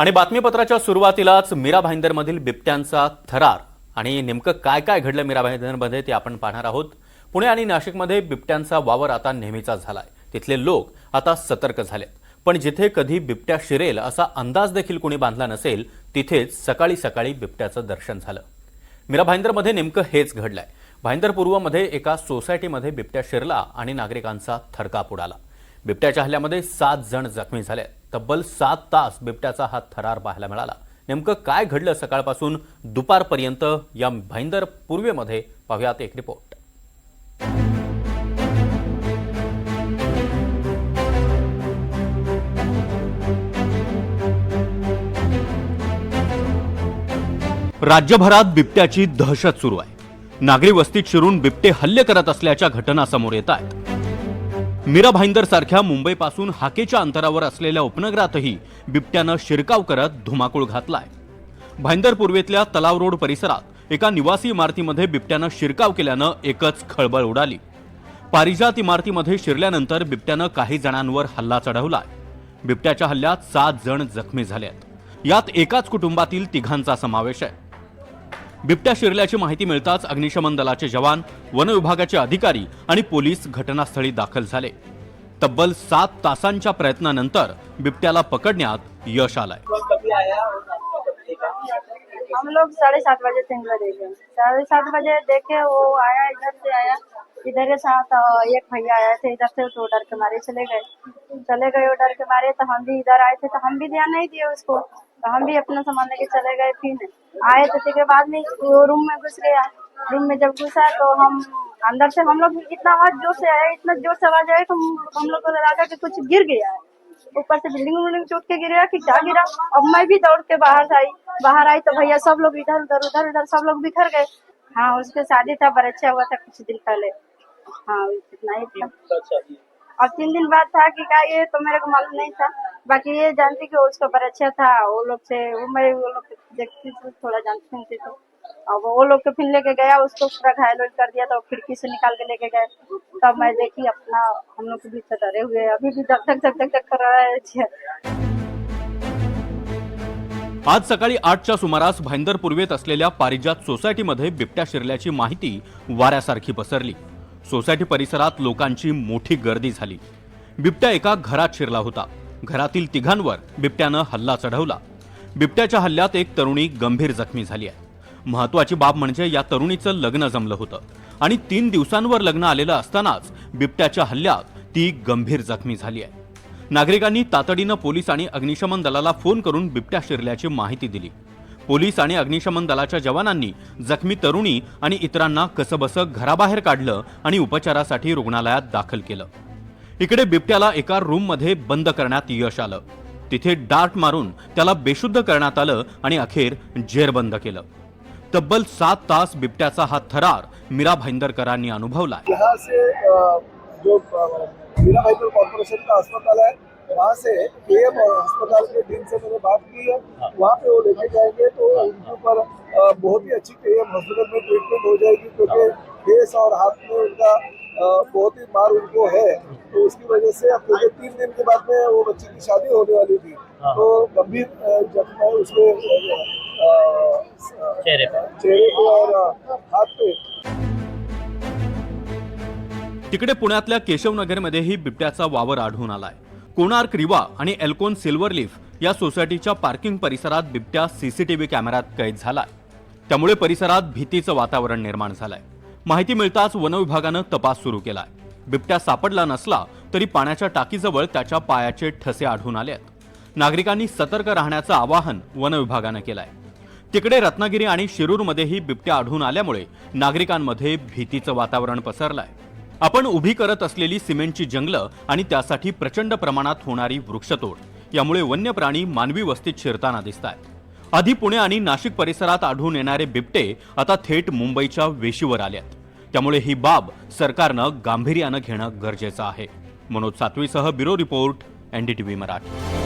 आणि बातमीपत्राच्या सुरुवातीलाच मीरा भाईंदरमधील बिबट्यांचा थरार आणि नेमकं काय काय घडलं मीरा भाईंदरमध्ये ते आपण पाहणार आहोत. पुणे आणि नाशिकमध्ये बिबट्यांचा वावर आता नेहमीचा झालाय. तिथले लोक आता सतर्क झालेत. पण जिथे कधी बिबट्या शिरेल असा अंदाज देखील कोणी बांधला नसेल तिथेच सकाळी सकाळी बिबट्याचं दर्शन झालं. मीरा भाईंदरमध्ये नेमकं हेच घडलंय. भाईंदर पूर्वमध्ये एका सोसायटीमध्ये बिबट्या शिरला आणि नागरिकांचा थरकाप उडाला बिबट्याच्या हल्ल्यामध्ये सात जण जखमी झाले. तब्बल सात तास बिबट्याचा हा थरार पाहायला मिळाला. नेमकं काय घडलं सकाळपासून? दुपारपर्यंत या भाईंदर पूर्वेमध्ये पाहुयात एक रिपोर्ट. राज्यभरात बिबट्याची दहशत सुरू आहे. नागरी वस्तीत शिरून बिबटे हल्ले करत असल्याच्या घटना समोर येत आहेत. मीरा भाईंदर सारख्या मुंबईपासून हाकेच्या अंतरावर असलेल्या उपनगरातही बिबट्यानं शिरकाव करत धुमाकूळ घातलाय. भाईंदर पूर्वेतल्या तलाव रोड परिसरात एका निवासी इमारतीमध्ये बिबट्यानं शिरकाव केल्यानं एकच खळबळ उडाली. पारिजात इमारतीमध्ये शिरल्यानंतर बिबट्यानं काही जणांवर हल्ला चढवलाय. बिबट्याच्या हल्ल्यात सात जण जखमी झाले आहेत यात एकाच कुटुंबातील तिघांचा समावेश आहे. बिबट्या शिरल्याची माहिती मिळताच अग्निशमन दलाचे जवान वन विभागाचे अधिकारी आणि पोलीस घटनास्थळी दाखल झाले. तब्बल सात तासांच्या प्रयत्नानंतर बिबट्याला पकडण्यात यश आलंय. हम लोग साढ़े सात बजे से देखे साढ़े सात बजे देखे वो आया इधर से आया। इधर के साथ एक भैया आया थे इधर से तो डर के मारे चले गए। चले गए वो डर के मारे तो हम भी इधर आए थे तो हम भी ध्यान नहीं दिए उसको। तो हम भी अपना सामान लेके चले गए फिर आए तो उसके बाद में रूम में घुस गया। रूम में जब घुसा तो हम अंदर से हम लोग इतना आवाज़ ज़ोर से आया इतना ज़ोर से आवाज़ आया तो हम हम लोग को लगा कि कुछ गिर गया है। ऊपर से बिल्डिंग विल्डिंग टूट के गिरा कि क्या गिरा। अब मैं भी दौड़ के बाहर आई। बाहर आई तो भैया सब लोग इधर उधर उधर उधर सब लोग बिखर गए। हाँ उसके शादी था बच्चा हुआ था कुछ दिन पहले। हाँ इतना ही था। और तीन दिन बाद था कि क्या ये तो मेरे को मालूम नहीं था। बाकी ये जानती कि उसका बच्चा था वो लोग से वो मैं वो लोग देखती थी थोड़ा जानती सुनती थी। अब वो लोग को फिर लेके गया उसको पूरा घायल कर दिया तो खिड़की से निकाल के लेके गए। तब मैं देखी अपना हम लोग भी डरे हुए अभी भी धक धक धक धक धक कर रहा है आज सकाळी आठच्या सुमारास भाईंदर पूर्वेत असलेल्या पारिजात सोसायटीमध्ये बिबट्या शिरल्याची माहिती वाऱ्यासारखी पसरली. सोसायटी परिसरात लोकांची मोठी गर्दी झाली. बिबट्या एका घरात शिरला होता. घरातील तिघांवर बिबट्यानं हल्ला चढवला. बिबट्याच्या हल्ल्यात एक तरुणी गंभीर जखमी झाली आहे. महत्वाची बाब म्हणजे या तरुणीचं लग्न जमलं होतं आणि तीन दिवसांवर लग्न आलेलं असतानाच बिबट्याच्या हल्ल्यात ती गंभीर जखमी झाली आहे. नागरिकांनी तातडीनं पोलीस आणि अग्निशमन दलाला फोन करून बिबट्या शिरल्याची माहिती दिली. पोलीस आणि अग्निशमन दलाच्या जवानांनी जखमी तरुणी आणि इतरांना कसंबसं घराबाहेर काढलं आणि उपचारासाठी रुग्णालयात दाखल केलं. इकडे बिबट्याला एका रूममध्ये बंद करण्यात यश आलं. तिथे डार्ट मारून त्याला बेशुद्ध करण्यात आलं आणि अखेर जेरबंद केलं. तब्बल सात तास बिबट्याचा हा थरार मीरा भाईंदरकरांनी अनुभवला यहाँ से अ, जो अ, मीरा भाईपुर कॉर्पोरेशन का अस्पताल है वहाँ से अस्पताल के टीम से मैंने बात की है वहाँ पे वो लेके जाएंगे तो उनके ऊपर अ, बहुत ही अच्छी हॉस्पिटल में ट्रीटमेंट हो जाएगी क्योंकि फेस और हाथ में उनका बहुत ही मार उनको है। तो उसकी वजह से अब क्योंकि तीन दिन के बाद में वो बच्ची की शादी होने वाली थी। तो गंभीर जख्म है उसके चेहरे पे। चेहरे पे और हाथ पे। तिकडे पुण्यातल्या केशवनगरमध्येही बिबट्याचा वावर आढळून आलाय. कोणार्क रिवा आणि एल्कोन सिल्वर लीफ या सोसायटीच्या पार्किंग परिसरात बिबट्या सीसीटीव्ही कॅमेऱ्यात कैद झालाय. त्यामुळे परिसरात भीतीचं वातावरण निर्माण झालंय. माहिती मिळताच वनविभागानं तपास सुरू केलाय. बिबट्या सापडला नसला तरी पाण्याच्या टाकीजवळ त्याच्या पायाचे ठसे आढळून आले आहेत. नागरिकांनी सतर्क राहण्याचं आवाहन वनविभागानं केलंय. तिकडे रत्नागिरी आणि शिरूरमध्येही बिबट्या आढळून आल्यामुळे नागरिकांमध्ये भीतीचं वातावरण पसरलंय. आपण उभी करत असलेली सिमेंटची जंगलं आणि त्यासाठी प्रचंड प्रमाणात होणारी वृक्षतोड यामुळे वन्य प्राणी मानवी वस्तीत शिरताना दिसत आहेत आधी पुणे आणि नाशिक परिसरात आढळून येणारे बिबटे आता थेट मुंबईच्या वेशीवर आल्यात त्यामुळे ही बाब सरकारनं गांभीर्यानं घेणं गरजेचं आहे. मनोज सातवीसह ब्युरो रिपोर्ट एनडीटीव्ही मराठी.